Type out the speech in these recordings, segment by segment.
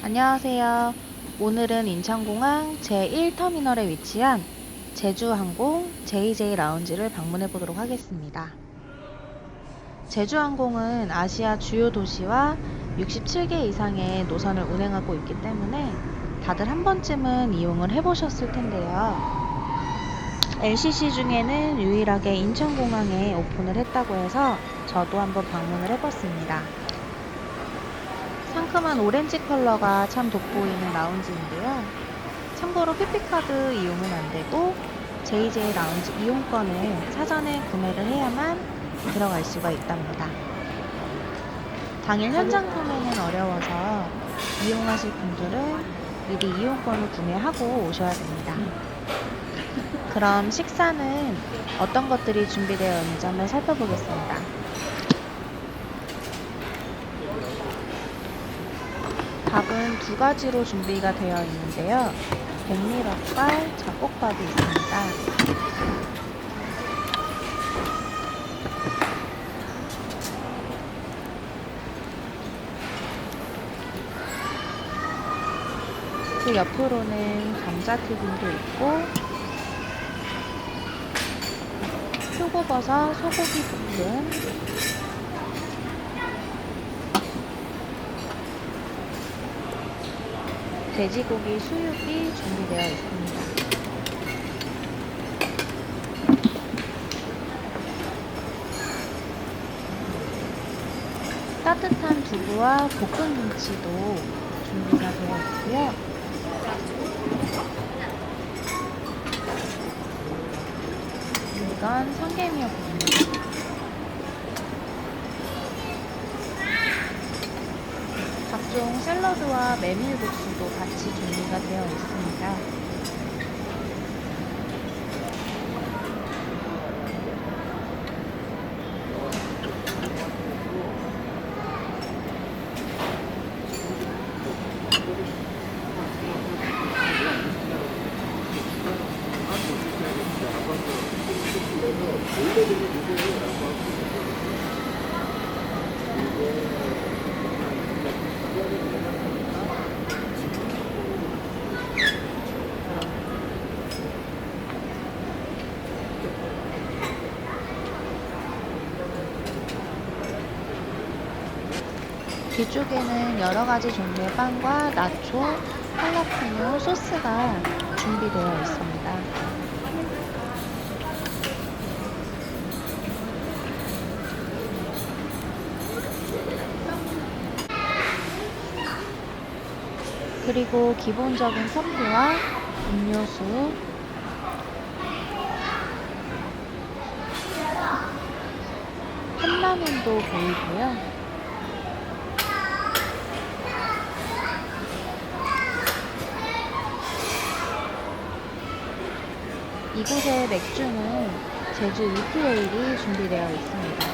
안녕하세요. 오늘은 인천공항 제1터미널에 위치한 제주항공 JJ 라운지를 방문해 보도록 하겠습니다. 제주항공은 아시아 주요 도시와 67개 이상의 노선을 운행하고 있기 때문에 다들 한 번쯤은 이용을 해보셨을 텐데요. LCC 중에는 유일하게 인천공항에 오픈을 했다고 해서 저도 한번 방문을 해봤습니다. 상큼한 오렌지 컬러가 참 돋보이는 라운지인데요. 참고로 PP카드 이용은 안 되고 JJ 라운지 이용권을 사전에 구매를 해야만 들어갈 수가 있답니다. 당일 현장 구매는 어려워서 이용하실 분들은 미리 이용권을 구매하고 오셔야 됩니다. 그럼 식사는 어떤 것들이 준비되어 있는지 한번 살펴보겠습니다. 밥은 두 가지로 준비가 되어 있는데요. 백미밥과 잡곡밥이 있습니다. 그 옆으로는 감자튀김도 있고 표고버섯 소고기 볶음 돼지고기 수육이 준비되어 있습니다. 따뜻한 두부와 볶은 김치도 준비가 되어 있고요. 이건 성게미역국입니다. 각종 샐러드와 메밀국수도 같이 준비가 되어 있습니다. 뒤쪽에는 여러 가지 종류의 빵과 나초, 할라피뇨 소스가 준비되어 있습니다. 그리고 기본적인 커피와 음료수, 컵라면도 보이고요. 이곳의 맥주는 제주 위트레일이 준비되어 있습니다.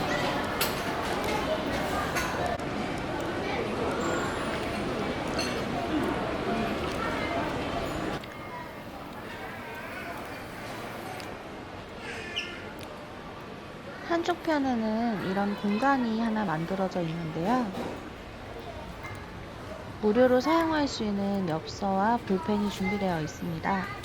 한쪽 편에는 이런 공간이 하나 만들어져 있는데요. 무료로 사용할 수 있는 엽서와 볼펜이 준비되어 있습니다.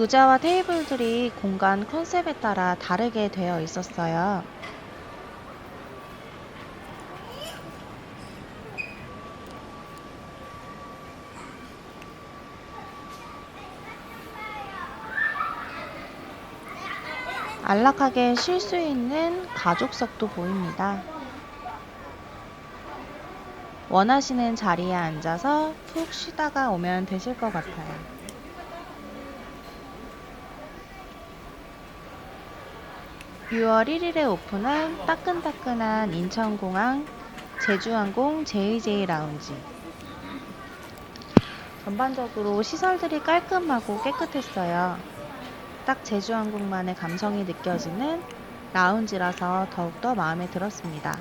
의자와 테이블들이 공간 컨셉에 따라 다르게 되어 있었어요. 안락하게 쉴 수 있는 가족석도 보입니다. 원하시는 자리에 앉아서 푹 쉬다가 오면 되실 것 같아요. 6월 1일에 오픈한 따끈따끈한 인천공항 제주항공 JJ 라운지. 전반적으로 시설들이 깔끔하고 깨끗했어요. 딱 제주항공만의 감성이 느껴지는 라운지라서 더욱더 마음에 들었습니다.